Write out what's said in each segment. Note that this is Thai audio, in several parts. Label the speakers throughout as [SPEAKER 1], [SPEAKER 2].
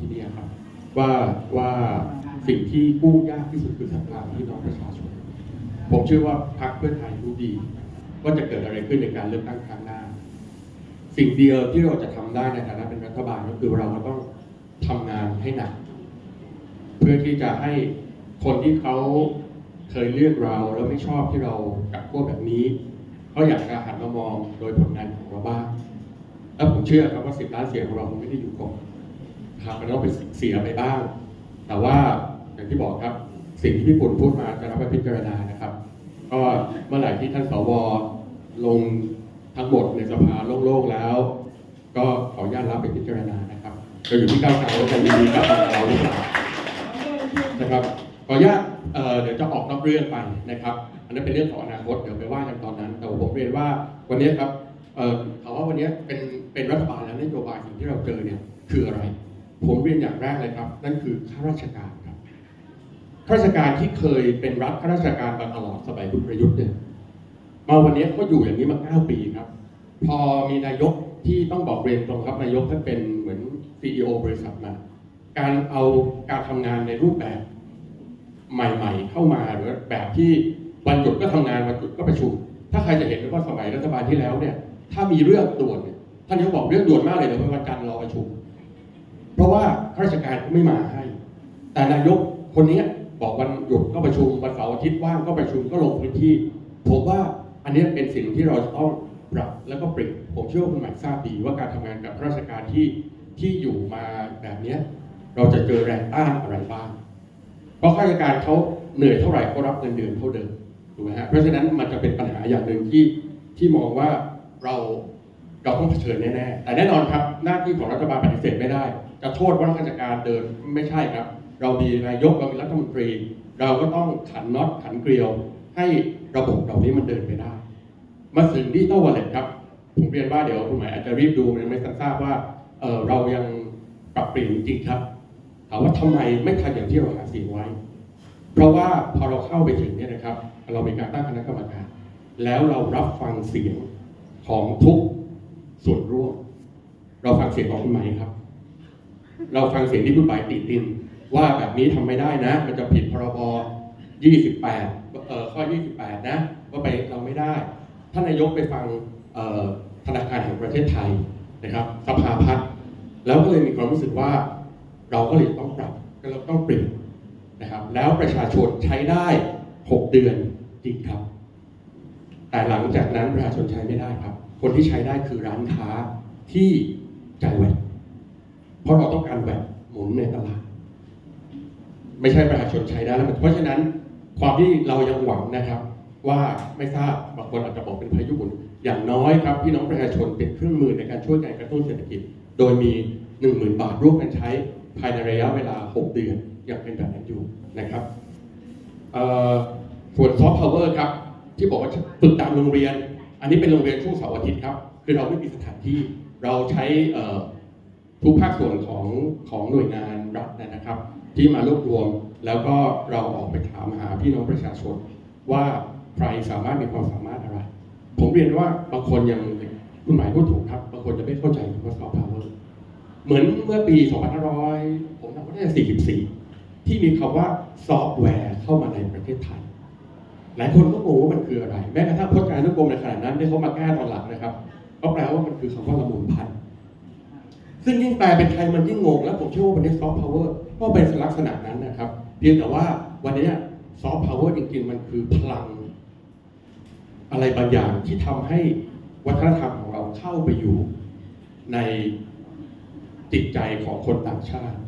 [SPEAKER 1] ที่นี่ครับว่าว่าสิ่งที่กู้ยากที่สุดคือศรัทธาพี่น้องประชาชน ผมเชื่อว่าพรรคเพื่อไทยรู้ดี ว่าจะเกิดอะไรขึ้นในการเลือกตั้งครั้งหน้า สิ่งเดียวที่เราจะทำได้ในฐานะเป็นรัฐบาลก็คือเราต้องทำงานให้หนัก เพื่อที่จะให้คนที่เขาเคยเลือกเราแล้วไม่ชอบที่เรากับพวกแบบนี้เขาอยากจะหันมามองโดยผลงานของเราบ้าง แล้วผมเชื่อครับว่าสิบล้านเสียงของเราคงไม่ได้อยู่ก่อน ครับมันต้องเป็นเสียไปบ้าง แต่ว่าอย่างที่บอกครับสิ่งที่พี่ปุ่นพูดมาจะรับไปพิจารณานะครับ ก็เมื่อไหร่ที่ท่านสวลงทั้งหมดในสภาโล่งๆแล้ว ก็ขออนุญาตรับไปพิจารณานะครับก็อยู่ที่ก้าวไกลว่าจะยินดีกับเราหรือเปล่านะครับขออนุญาตเดี๋ยวจะออกนอกเรื่องไปนะครับ อันนั้นเป็นเรื่องของอนาคตเดี๋ยวไปว่ากันตอนนั้น แต่ผมเรียนว่าวันนี้ครับเอ่อถามว่าวันนี้เป็นเป็นรัฐบาลแล้วนโยบายสิ่งที่เราเจอเนี่ยคืออะไร ผมเรียนอย่างแรกเลยครับ นั่นคือข้าราชการครับข้าราชการที่เคยเป็นรัฐข้าราชการมาตลอดสมัยคุณประยุทธ์เนี่ยมาวันนี้ก็อยู่อย่างนี้มาเก้าปีครับ พอมีนายกที่ต้องบอกเรียนตรงครับนายกท่านเป็นเหมือนซีอีโอบริษัทมาการเอาการทำงานในรูปแบบใหม่ ๆ เข้ามาหรือแบบที่วันหยุดก็ทำงานวันหยุดก็ประชุม ถ้าใครจะเห็นว่าสมัยรัฐบาลที่แล้วเนี่ย ถ้ามีเรื่องด่วนเนี่ยท่านนายกบอกเรื่องด่วนมากเลยเดี๋ยววันจันทร์รอประชุม เพราะว่าข้าราชการไม่มาให้ แต่นายกคนนี้บอกวันหยุดก็ประชุมวันเสาร์อาทิตย์ว่างก็ประชุมก็ลงพื้นที่ ผมว่าอันนี้เป็นสิ่งที่เราจะต้องปรับแล้วก็เปลี่ยนผมเชื่อว่าคุณหมายทราบดีว่าการทำงานกับข้าราชการที่ที่อยู่มาแบบนี้เราจะเจอแรงต้านอะไรบ้าง เพราะข้าราชการเขาเหนื่อยเท่าไหร่เขารับเงินเดือนเท่าเดิมถูกไหมฮะเพราะฉะนั้นมันจะเป็นปัญหาอย่างหนึ่งที่ที่มองว่าเราเราต้องเผชิญแน่ๆแต่แน่นอนครับหน้าที่ของรัฐบาลปฏิเสธไม่ได้ จะโทษว่าราชการเดินไม่ใช่ครับ เรามีนายกเรามีรัฐมนตรี เราก็ต้องขันน็อตขันเกลียว ให้ระบบเหล่านี้มันเดินไปได้ มาถึงดิจิตอลวอลเล็ตครับผมเรียนว่าเดี๋ยวคุณหมายอาจจะรีบดูมันไม่ทราบว่าเออเรายังปรับเปลี่ยนจริงครับถามว่าทำไมไม่ทำอย่างที่เราหาเสียงไว้ เพราะว่าพอเราเข้าไปถึงเนี่ยนะครับ เรามีการตั้งคณะกรรมการ แล้วเรารับฟังเสียงของทุกส่วนร่วม เราฟังเสียงของคุณไหมครับ เราฟังเสียงที่คุณไหมติตินว่าแบบนี้ทำไม่ได้นะ มันจะผิดพรบ 28เอ่อข้อ 28 นะว่าไปเราไม่ได้ ท่านนายกไปฟังเอ่อธนาคารแห่งประเทศไทยนะครับสภาพัฒน์แล้วก็เลยมีความรู้สึกว่าเราก็เลยต้องปรับก็เราต้องเปลี่ยนนะครับ แล้วประชาชนใช้ได้ 6 เดือนจริงครับ แต่หลังจากนั้นประชาชนใช้ไม่ได้ครับ คนที่ใช้ได้คือร้านค้าที่จ่ายแวด เพราะเราต้องการแวดหมุนในตลาด ไม่ใช่ประชาชนใช้ได้แล้วเพราะฉะนั้นความที่เรายังหวังนะครับ ว่าไม่ทราบบางคนอาจจะบอกเป็นพายุหมุนอย่างน้อยครับพี่น้องประชาชนเป็นเครื่องมือในการช่วยการกระตุ้นเศรษฐกิจ โดยมี 1 0,000 บาทร่วมกันใช้ภายในระยะเวลา 6 เดือนอยังเป็นแบบนั้นอยู่นะครับส่วนซอฟต์พาวเวอร์ครับที่บอกว่าฝึกตามโรงเรียน อันนี้เป็นโรงเรียนช่วงเสาร์อาทิตย์ครับ คือเราไม่มีสถานที่เราใช้ ทุกภาคส่วนของของหน่วยงานรัฐนะครับ ที่มารวบรวมแล้วก็เราออกไปถามหาพี่น้องประชาชน ว่าใครสามารถมีความสามารถอะไร ผมเรียนว่าบางคนยังคุณหมายพูดถูกครับบางคนจะไม่เข้าใจคำว่าซอฟต์พาวเวอร์เหมือนเมื่อปี 2500 ผมจำไม่ได้44 ที่มีคำว่าซอฟต์แวร์เข้ามาในประเทศไทย หลายคนก็งงว่ามันคืออะไร แม้กระทั่งพจนานุกรมในขณะนั้นที่เขามาแก้ตอนหลังนะครับ ก็แปลว่ามันคือคำว่าละมุนพัน ซึ่งยิ่งแปลเป็นไทยมันยิ่งงงแล้วผมเชื่อว่าวันนี้ซอฟต์พาวเวอร์ก็เป็นลักษณะนั้นนะครับ เพียงแต่ว่าวันนี้ซอฟต์พาวเวอร์จริงๆ มันคือพลัง อะไรบางอย่างที่ทำให้วัฒนธรรมของเราเข้าไปอยู่ในจิตใจของคนต่างชาติ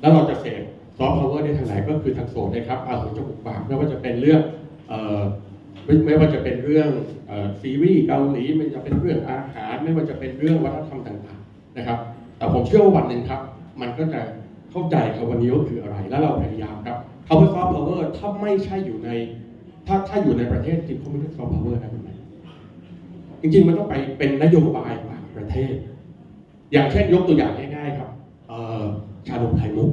[SPEAKER 1] แล้วเราจะเสพซอฟต์พาวเวอร์ได้ทางไหนก็คือทางโซนนะครับอาหูจมูกปากไม่ว่าจะเป็นเรื่องไม่ว่าจะเป็นเรื่องซีรีส์เกาหลีไม่ว่าจะเป็นเรื่องอาหาร ไม่ว่าจะเป็นเรื่องวัฒนธรรมต่างๆนะครับ แต่ผมเชื่อว่าวันหนึ่งครับ มันก็จะเข้าใจครับวันนี้ว่าคืออะไร แล้วเราพยายามครับคำว่าซอฟต์พาวเวอร์ถ้าไม่ใช่อยู่ใน ถ้าถ้าอยู่ในประเทศจริงเขาไม่เรียกซอฟต์พาวเวอร์นะคุณหมายจริงๆมันต้องไปเป็นนโยบายต่างประเทศ อย่างเช่นยกตัวอย่างง่ายๆครับชานมไข่มุก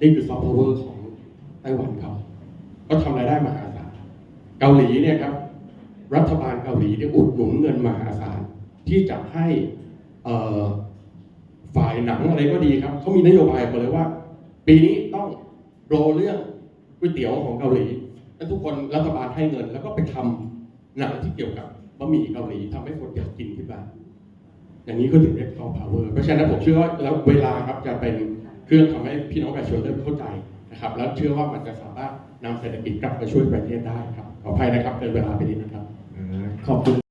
[SPEAKER 1] นี่คือซอฟต์พาวเวอร์ของไต้หวันเขาก็ทำรายได้มหาศาลเกาหลีเนี่ยครับ รัฐบาลเกาหลีได้อุดหนุนเงินมหาศาลที่จะให้อ่อ ฝ่ายหนังอะไรก็ดีครับเขามีนโยบายมาเลยว่า ปีนี้ต้องโรเรื่องก๋วยเตี๋ยวของเกาหลีแล้วทุกคนรัฐบาลให้เงิน แล้วก็ไปทำหนังที่เกี่ยวกับบะหมี่เกาหลีทำให้คนอยากกินขึ้นมาอย่างนี้ก็ถึงเรียก soft power เพราะฉะนั้นผมเชื่อว่าแล้วเวลาครับจะเป็นเครื่องทำให้พี่น้องประชาชนเริ่มเข้าใจนะครับ แล้วเชื่อว่ามันจะสามารถนำเศรษฐกิจกลับมาช่วยประเทศได้ครับขออภัยนะครับเกินเวลาไปนิดนะครับ
[SPEAKER 2] ขอบคุณ